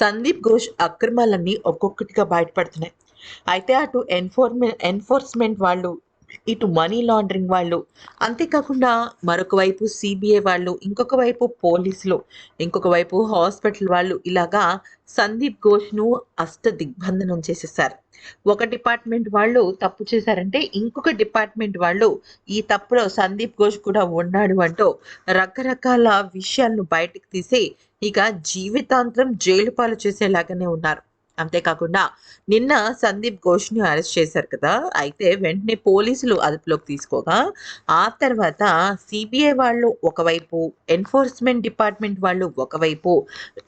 సందీప్ ఘోష్ అక్రమాలన్నీ ఒక్కొక్కటిగా బయటపడుతున్నాయి. అయితే అటు ఎన్ఫోర్మె ఎన్ఫోర్స్మెంట్ వాళ్ళు ఇటు మనీ లాండరింగ్ వాళ్ళు. అంతేకాకుండా మరొక వైపు సిబిఐ వాళ్ళు ఇంకొక వైపు పోలీసులు ఇంకొక వైపు హాస్పిటల్ వాళ్ళు ఇలాగా సందీప్ ఘోష్ను అష్ట దిగ్బంధనం చేసేసారు ఒక డిపార్ట్మెంట్ వాళ్ళు తప్పు చేశారంటే ఇంకొక డిపార్ట్మెంట్ వాళ్ళు ఈ తప్పులో సందీప్ ఘోష్ కూడా ఉన్నాడు అంటూ రకరకాల విషయాలను బయటకు తీసి ఇక జీవితాంతం జైలు పాలు చేసేలాగానే ఉన్నారు. అంతేకాకుండా నిన్న సందీప్ ఘోష్ని అరెస్ట్ చేశారు కదా అయితే వెంటనే పోలీసులు అదుపులోకి తీసుకోగా ఆ తర్వాత సిబిఐ వాళ్ళు ఒకవైపు ఎన్ఫోర్స్మెంట్ డిపార్ట్మెంట్ వాళ్ళు ఒకవైపు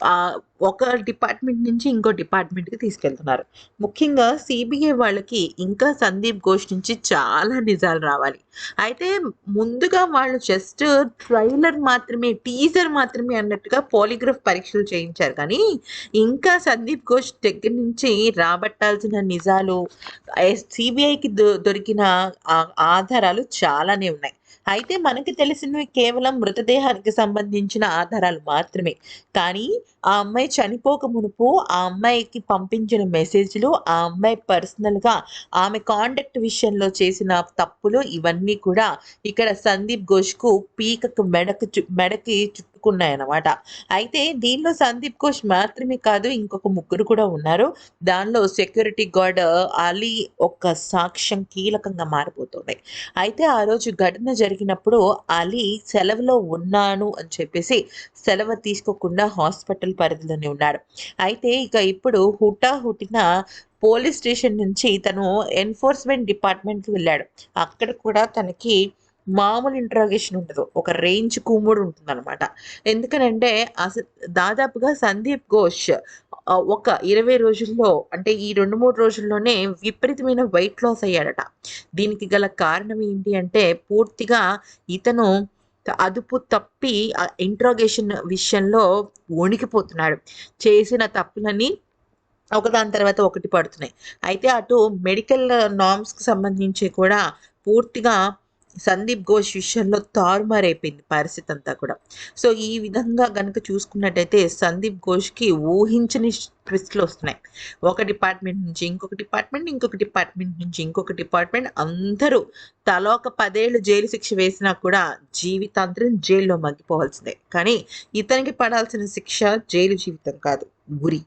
ఆ, ఒక డిపార్ట్మెంట్ నుంచి ఇంకో డిపార్ట్మెంట్కి తీసుకెళ్తున్నారు. ముఖ్యంగా సిబిఐ వాళ్ళకి ఇంకా సందీప్ ఘోష్ నుంచి చాలా నిజాలు రావాలి. అయితే ముందుగా వాళ్ళు జస్ట్ ట్రైలర్ మాత్రమే టీజర్ మాత్రమే అన్నట్టుగా పాలిగ్రాఫ్ పరీక్షలు చేయించారు. కానీ ఇంకా సందీప్ ఘోష్ దగ్గర నుంచి రాబట్టాల్సిన నిజాలు సిబిఐకి దొరికిన ఆధారాలు చాలానే ఉన్నాయి. అయితే మనకి తెలిసినవి కేవలం మృతదేహానికి సంబంధించిన ఆధారాలు మాత్రమే. కానీ ఆ అమ్మాయి చనిపోక మునుపు ఆ అమ్మాయికి పంపించిన మెసేజ్లు ఆ అమ్మాయి పర్సనల్గా ఆమె కాంటాక్ట్ విషయంలో చేసిన తప్పులు ఇవన్నీ కూడా ఇక్కడ సందీప్ ఘోష్కు పీకకు మెడకు చు- మెడకి చిక్కుకున్నాయన్నమాట అయితే దీనిలో సందీప్ ఘోష్ మాత్రమే కాదు ఇంకొక ముగ్గురు కూడా ఉన్నారు. దానిలో సెక్యూరిటీ గార్డ్ అలీ ఒక సాక్ష్యం కీలకంగా మారిపోతుంది అయితే ఆ రోజు ఘటన జరిగినప్పుడు అలీ సెలవులో ఉన్నాను అని చెప్పేసి సెలవు తీసుకోకుండా హాస్పిటల్ పరిధిలోనే ఉన్నాడు. అయితే ఇక ఇప్పుడు హుటాహుటిన పోలీస్ స్టేషన్ నుంచి తను ఎన్ఫోర్స్మెంట్ డిపార్ట్మెంట్కి వెళ్ళాడు. అక్కడ కూడా తనకి మామూలు ఇంట్రాగేషన్ ఉండదు. ఒక రేంజ్ కుమ్ముడు ఉంటుంది అనమాట ఎందుకనంటే అసలు దాదాపుగా సందీప్ ఘోష్ ఒక ఇరవై రోజుల్లో అంటే ఈ రెండు మూడు రోజుల్లోనే విపరీతమైన వెయిట్ లాస్ అయ్యాడట. దీనికి గల కారణం ఏంటి అంటే పూర్తిగా ఇతను అదుపు తప్పి ఇంట్రాగేషన్ విషయంలో వణికిపోతున్నాడు. చేసిన తప్పులని ఒకదాని తర్వాత ఒకటి పడుతున్నాయి. అయితే అటు మెడికల్ నామ్స్కి సంబంధించి కూడా పూర్తిగా సందీప్ ఘోష్ విషయంలో తారుమారైపోయింది పరిస్థితి అంతా కూడా. సో ఈ విధంగా గనుక చూసుకున్నట్టయితే సందీప్ ఘోష్కి ఊహించని ట్విస్ట్లు వస్తున్నాయి. ఒక డిపార్ట్మెంట్ నుంచి ఇంకొక డిపార్ట్మెంట్ ఇంకొక డిపార్ట్మెంట్ నుంచి ఇంకొక డిపార్ట్మెంట్. అందరూ తల ఒక పదేళ్ళు జైలు శిక్ష వేసినా కూడా జీవితాంతరం జైల్లో మగ్గిపోవాల్సిందే. కానీ ఇతనికి పడాల్సిన శిక్ష జైలు జీవితం కాదు గురి.